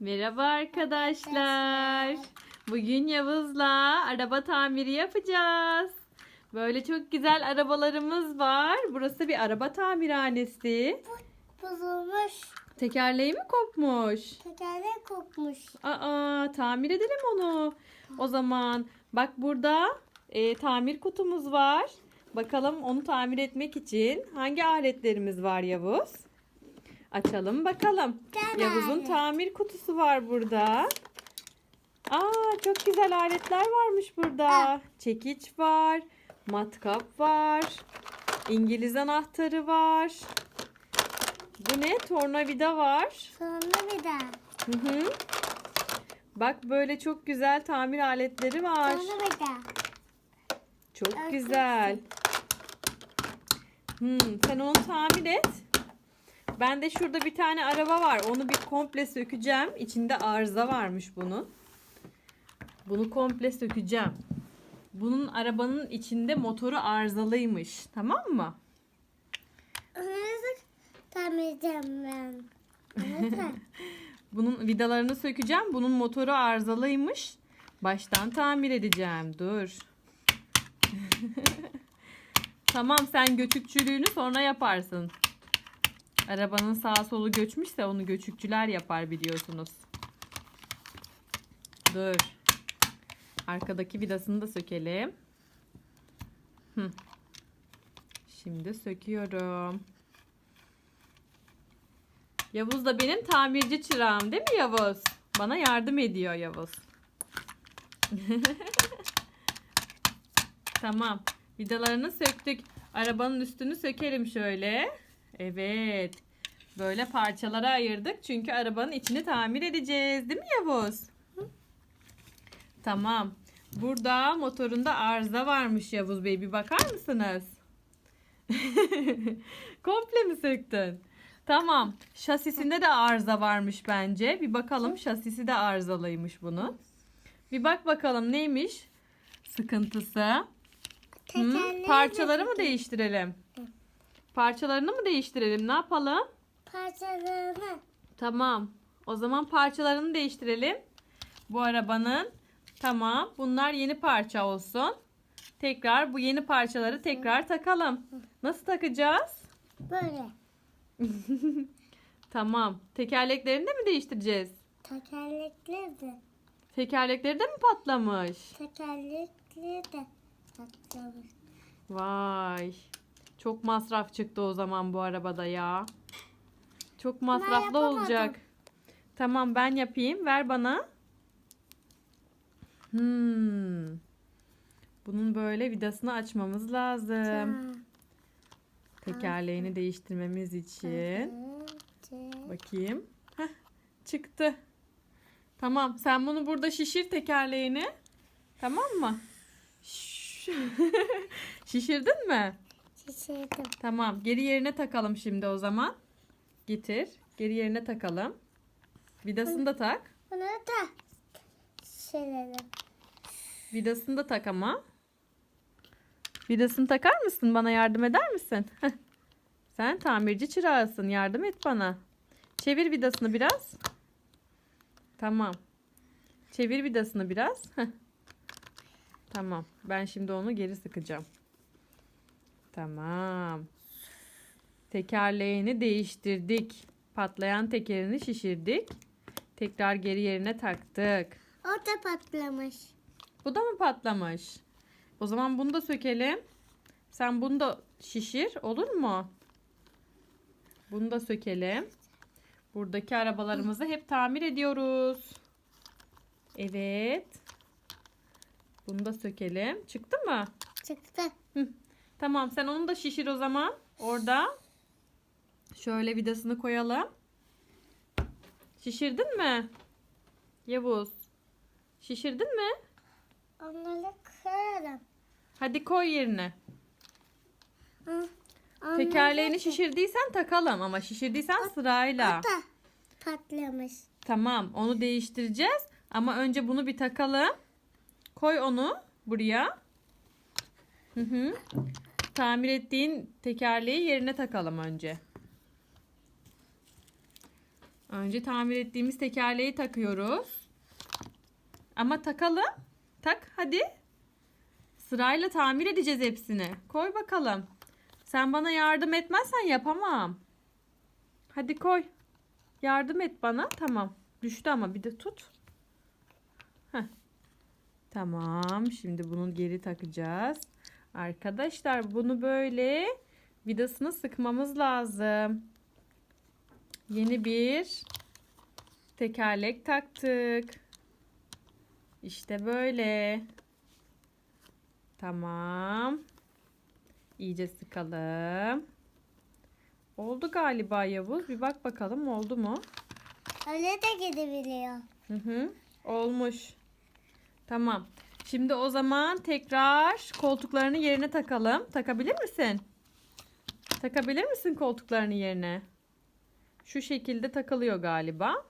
Merhaba arkadaşlar. Bugün Yavuz'la araba tamiri yapacağız. Böyle çok güzel arabalarımız var. Burası bir araba tamirhanesi. Bozulmuş. Tekerleği mi kopmuş? Tekerlek kopmuş. Aa, tamir edelim onu. O zaman bak burada e, tamir kutumuz var. Bakalım onu tamir etmek için hangi aletlerimiz var Yavuz? Açalım bakalım. Gel Yavuz'un tamir kutusu var burada. Aa çok güzel aletler varmış burada. Ah. Çekiç var, matkap var, İngiliz anahtarı var. Bu ne? Tornavida var. Daha. Hı hı. Bak böyle çok güzel tamir aletleri var. Daha. Çok Evet, güzel. Hmm, sen onu tamir et. Ben de şurada bir tane araba var. Onu bir komple sökeceğim. İçinde arıza varmış bunun. Bunu komple sökeceğim. Bunun arabanın içinde motoru arızalıymış. Tamam mı? Nasıl tamamlayacağım ben? Bunun vidalarını sökeceğim. Bunun motoru arızalıymış. Baştan tamir edeceğim. Dur. tamam sen göçükçülüğünü sonra yaparsın. Arabanın sağa solu göçmüşse onu göçükçüler yapar biliyorsunuz. Dur. Arkadaki vidasını da sökelim. Şimdi söküyorum. Yavuz da benim tamirci çırağım değil mi Yavuz? Bana yardım ediyor Yavuz. tamam. Vidalarını söktük. Arabanın üstünü sökelim şöyle. Evet. Böyle parçalara ayırdık. Çünkü arabanın içini tamir edeceğiz. Değil mi Yavuz? Tamam. Burada motorunda arıza varmış Yavuz Bey. Bir bakar mısınız? Komple mi söktün? Tamam. Şasisinde de arıza varmış bence. Bir bakalım şasisi de arızalıymış bunun. Bir bak bakalım neymiş sıkıntısı. Hı? Parçaları mı değiştirelim? Parçalarını mı değiştirelim? Ne yapalım? Parçalarını. Tamam. O zaman parçalarını değiştirelim. Bu arabanın. Tamam. Bunlar yeni parça olsun. Tekrar bu yeni parçaları tekrar takalım. Nasıl takacağız? Böyle. Tamam. Tekerleklerini de mi değiştireceğiz? Tekerlekli de. Tekerlekleri de mi patlamış? Tekerlekli de. Patlamış. Vay. Çok masraf çıktı o zaman bu arabada ya. Çok masraflı olacak. Tamam ben yapayım. Ver bana. Hmm. Bunun böyle vidasını açmamız lazım. Tamam. Tekerleğini değiştirmemiz için. Bak. Bakayım. Heh, çıktı. Tamam sen bunu burada şişir tekerleğini. Tamam mı? Şişirdin mi? Şişirdim. Tamam. Geri yerine takalım şimdi o zaman. Getir. Geri yerine takalım. Vidasını da tak. Bunu da şişirelim. Vidasını da tak ama. Vidasını takar mısın? Bana yardım eder misin? Sen tamirci çırağısın. Yardım et bana. Çevir vidasını biraz. Tamam. Çevir vidasını biraz. Tamam. Ben şimdi onu geri sıkacağım. Tamam. Tekerleğini değiştirdik. Patlayan tekerini şişirdik. Tekrar geri yerine taktık. O da patlamış. Bu da mı patlamış? O zaman bunu da sökelim. Sen bunu da şişir olur mu? Bunu da sökelim. Buradaki arabalarımızı hep tamir ediyoruz. Evet. Bunu da sökelim. Çıktı mı? Çıktı. Tamam sen onu da şişir o zaman. Orada. Şöyle vidasını koyalım. Şişirdin mi? Yavuz. Şişirdin mi? Onları kırarım. Hadi koy yerine. Hı. Tekerleğini şişirdiysen takalım ama şişirdiysen sırayla. Da patlamış. Tamam onu değiştireceğiz ama önce bunu bir takalım. Koy onu buraya. Hı hı. Tamir ettiğin tekerleği yerine takalım önce. Önce tamir ettiğimiz tekerleği takıyoruz. Ama takalım. Tak hadi. Sırayla tamir edeceğiz hepsini. Koy bakalım. Sen bana yardım etmezsen yapamam. Hadi koy. Yardım et bana. Tamam. Düştü ama bir de tut. Heh. Tamam. Şimdi bunu geri takacağız. Arkadaşlar bunu böyle vidasını sıkmamız lazım. Yeni bir tekerlek taktık. İşte böyle. Tamam. İyice sıkalım. Oldu galiba Yavuz. Bir bak bakalım oldu mu? Öyle de gidebiliyor. Hı hı. Olmuş. Tamam. Şimdi o zaman tekrar koltuklarını yerine takalım. Takabilir misin? Takabilir misin koltuklarını yerine? Şu şekilde takılıyor galiba.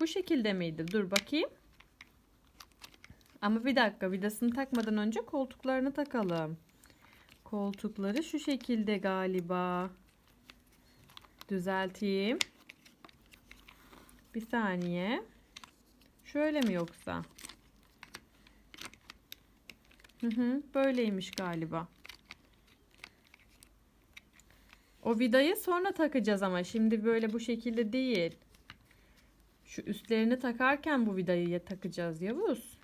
Bu şekilde miydi? Dur bakayım. Ama bir dakika vidasını takmadan önce koltuklarını takalım. Koltukları şu şekilde galiba. Düzelteyim. Bir saniye. Şöyle mi yoksa? Hı hı, böyleymiş galiba. O vidayı sonra takacağız ama şimdi böyle bu şekilde değil. Şu üstlerini takarken bu vidayı takacağız Yavuz.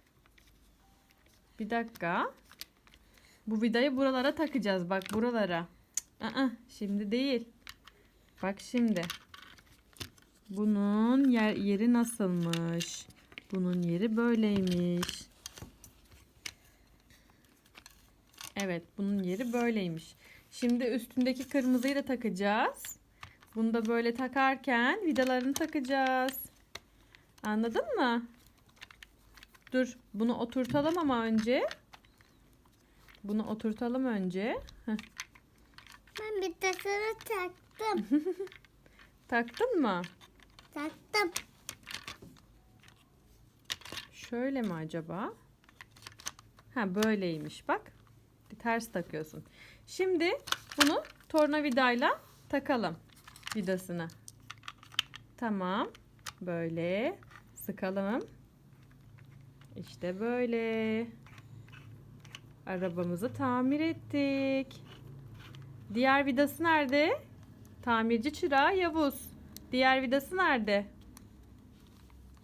Bir dakika. Bu vidayı buralara takacağız bak buralara. Cık, ı-ı, şimdi değil. Bak şimdi. Bunun yer, yeri nasılmış? Bunun yeri böyleymiş. Evet, bunun yeri böyleymiş. Şimdi üstündeki kırmızıyı da takacağız. Bunu da böyle takarken vidalarını takacağız. Anladın mı? Dur, bunu oturtalım ama önce. Bunu oturtalım önce. Heh, Ben bir tasarı taktım. taktın mı? taktım. Şöyle mi acaba? Ha böyleymiş bak. Ters takıyorsun. Şimdi bunu tornavidayla takalım vidasını. Tamam. Böyle sıkalım. İşte böyle. Arabamızı tamir ettik. Diğer vidası nerede? Tamirci çırağı Yavuz. Diğer vidası nerede?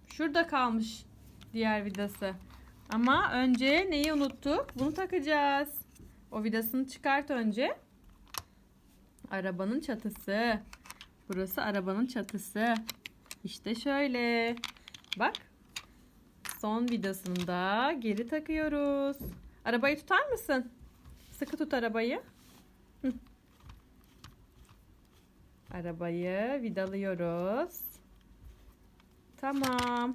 Şurada kalmış diğer vidası. Ama önce neyi unuttuk? Bunu takacağız. O vidasını çıkart önce. Arabanın çatısı. Burası arabanın çatısı. İşte şöyle. Bak. Son vidasını da geri takıyoruz. Arabayı tutar mısın? Sıkı tut arabayı. Arabayı vidalıyoruz. Tamam.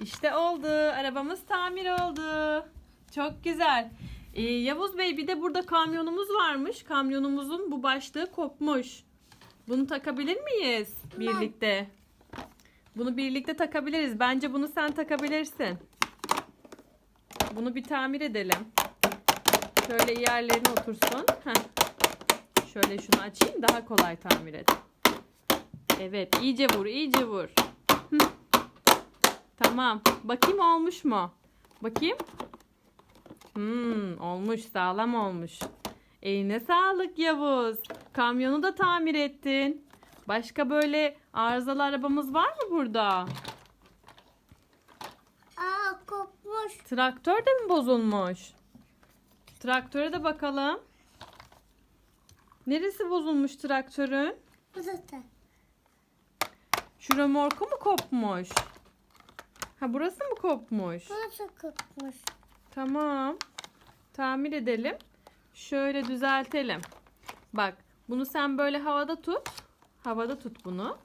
İşte oldu. Arabamız tamir oldu. Çok güzel. Ee, Yavuz Bey bir de burada kamyonumuz varmış. Kamyonumuzun bu başlığı kopmuş. Bunu takabilir miyiz birlikte? Bunu birlikte takabiliriz. Bence bunu sen takabilirsin. Bunu bir tamir edelim. Şöyle yerlerine otursun. Heh. Şöyle şunu açayım daha kolay tamir et. Evet iyice vur iyice vur. Hı. Tamam. Bakayım olmuş mu? Bakayım. Hmm, olmuş sağlam olmuş. Eline sağlık Yavuz. Kamyonu da tamir ettin. Başka böyle arızalı arabamız var mı burada? Aa kopmuş. Traktör de mi bozulmuş? Traktöre de bakalım. Neresi bozulmuş traktörün? Burası. Şu römorku mu kopmuş? Ha burası mı kopmuş? Burası kopmuş. Tamam. Tamir edelim. Şöyle düzeltelim. Bak bunu sen böyle havada tut. Havada tut bunu.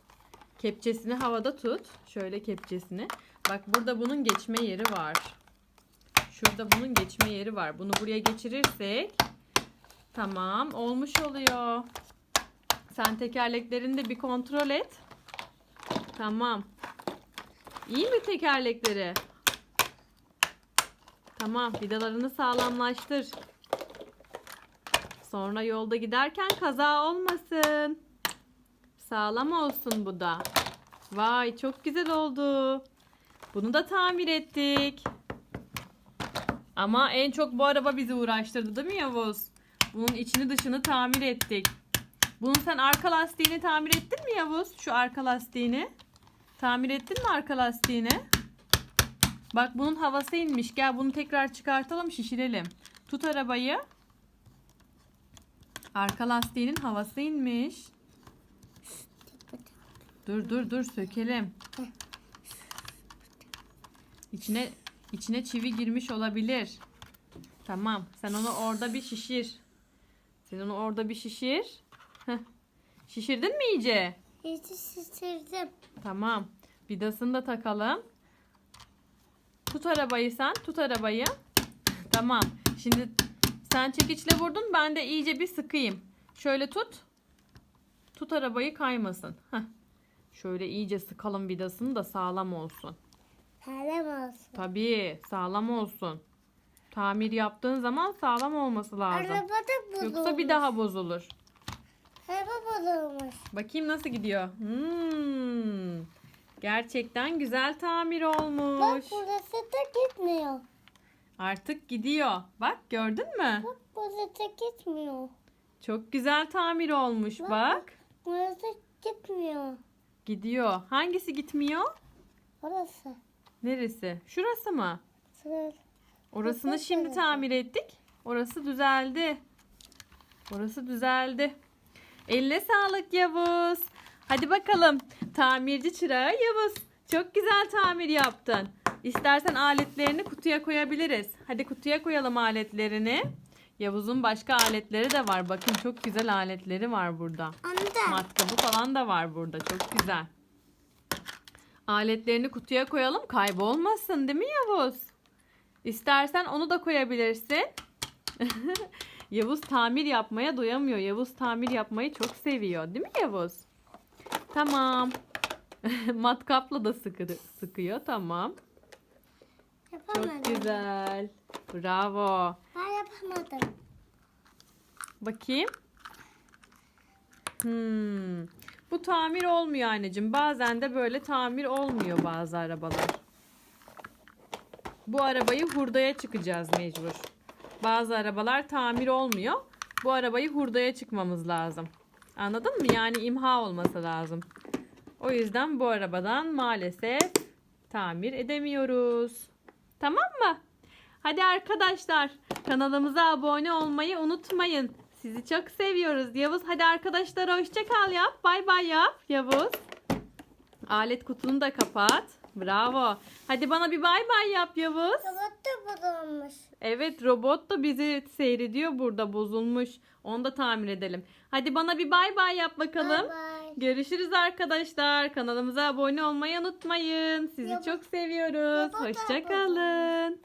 Kepçesini havada tut. Şöyle kepçesini. Bak burada bunun geçme yeri var. Şurada bunun geçme yeri var. Bunu buraya geçirirsek tamam olmuş oluyor. Sen tekerleklerini de bir kontrol et. Tamam. İyi mi tekerlekleri? Tamam, vidalarını sağlamlaştır. Sonra yolda giderken kaza olmasın. Sağlam olsun bu da. Vay çok güzel oldu. Bunu da tamir ettik. Ama en çok bu araba bizi uğraştırdı değil mi Yavuz? Bunun içini dışını tamir ettik. Bunun sen arka lastiğini tamir ettin mi Yavuz? Şu arka lastiğini. Tamir ettin mi arka lastiğini? Bak bunun havası inmiş. Gel bunu tekrar çıkartalım şişirelim. Tut arabayı. Arka lastiğinin havası inmiş. Dur dur dur sökelim. İçine içine çivi girmiş olabilir. Tamam. Sen onu orada bir şişir. Sen onu orada bir şişir. Heh. Şişirdin mi iyice? İyice şişirdim. Tamam. Vidasını da takalım. Tut arabayı sen. Tut arabayı. Tamam. Şimdi sen çekiçle vurdun. Ben de iyice bir sıkayım. Şöyle tut. Tut arabayı kaymasın. Heh. Şöyle iyice sıkalım vidasını da sağlam olsun. Kalem olsun. Tabii sağlam olsun. Tamir yaptığın zaman sağlam olması lazım. Araba da bozulmuş. Yoksa bir daha bozulur. Araba bozulmuş. Bakayım nasıl gidiyor. Hmm. Gerçekten güzel tamir Bak olmuş. burası da gitmiyor. Artık gidiyor. Bak gördün mü? Bak burası gitmiyor. Çok güzel tamir olmuş Bak, bak. Burası gitmiyor. Gidiyor. Hangisi gitmiyor? Orası. Neresi? Şurası mı? Sıra. Orasını Orası şimdi neresi? tamir ettik. Orası düzeldi. Orası düzeldi. Eline sağlık Yavuz. Hadi bakalım. Tamirci çırağı Yavuz. Çok güzel tamir yaptın. İstersen aletlerini kutuya koyabiliriz. Hadi kutuya koyalım aletlerini. Yavuz'un başka aletleri de var. Bakın çok güzel aletleri var burada. Anne. Matkabı falan da var burada. Çok güzel. Aletlerini kutuya koyalım. Kaybolmasın değil mi Yavuz? İstersen onu da koyabilirsin. Yavuz tamir yapmaya doyamıyor. Yavuz tamir yapmayı çok seviyor. Değil mi Yavuz? Tamam. Matkapla da sıkı, sıkıyor. Tamam. Yapamadım. Çok güzel. Bravo. Ben yapamadım. Bakayım. Hmm. Bu tamir olmuyor anneciğim. Bazen de böyle tamir olmuyor bazı arabalar. Bu arabayı hurdaya çıkacağız mecbur. Bazı arabalar tamir olmuyor. Bu arabayı hurdaya çıkmamız lazım. Anladın mı? Yani imha olması lazım. O yüzden bu arabadan maalesef tamir edemiyoruz. Tamam mı? Hadi arkadaşlar kanalımıza abone olmayı unutmayın. Sizi çok seviyoruz. Yavuz hadi arkadaşlara hoşça kal yap. Bay bay yap Yavuz. Alet kutunu da kapat. Bravo. Hadi bana bir bay bay yap Yavuz. Robot da bozulmuş. Evet robot da bizi seyrediyor burada bozulmuş. Onu da tamir edelim. Hadi bana bir bay bay yap bakalım. Bye bye. Görüşürüz arkadaşlar. Kanalımıza abone olmayı unutmayın. Sizi Robot- çok seviyoruz. robot da Hoşça kalın.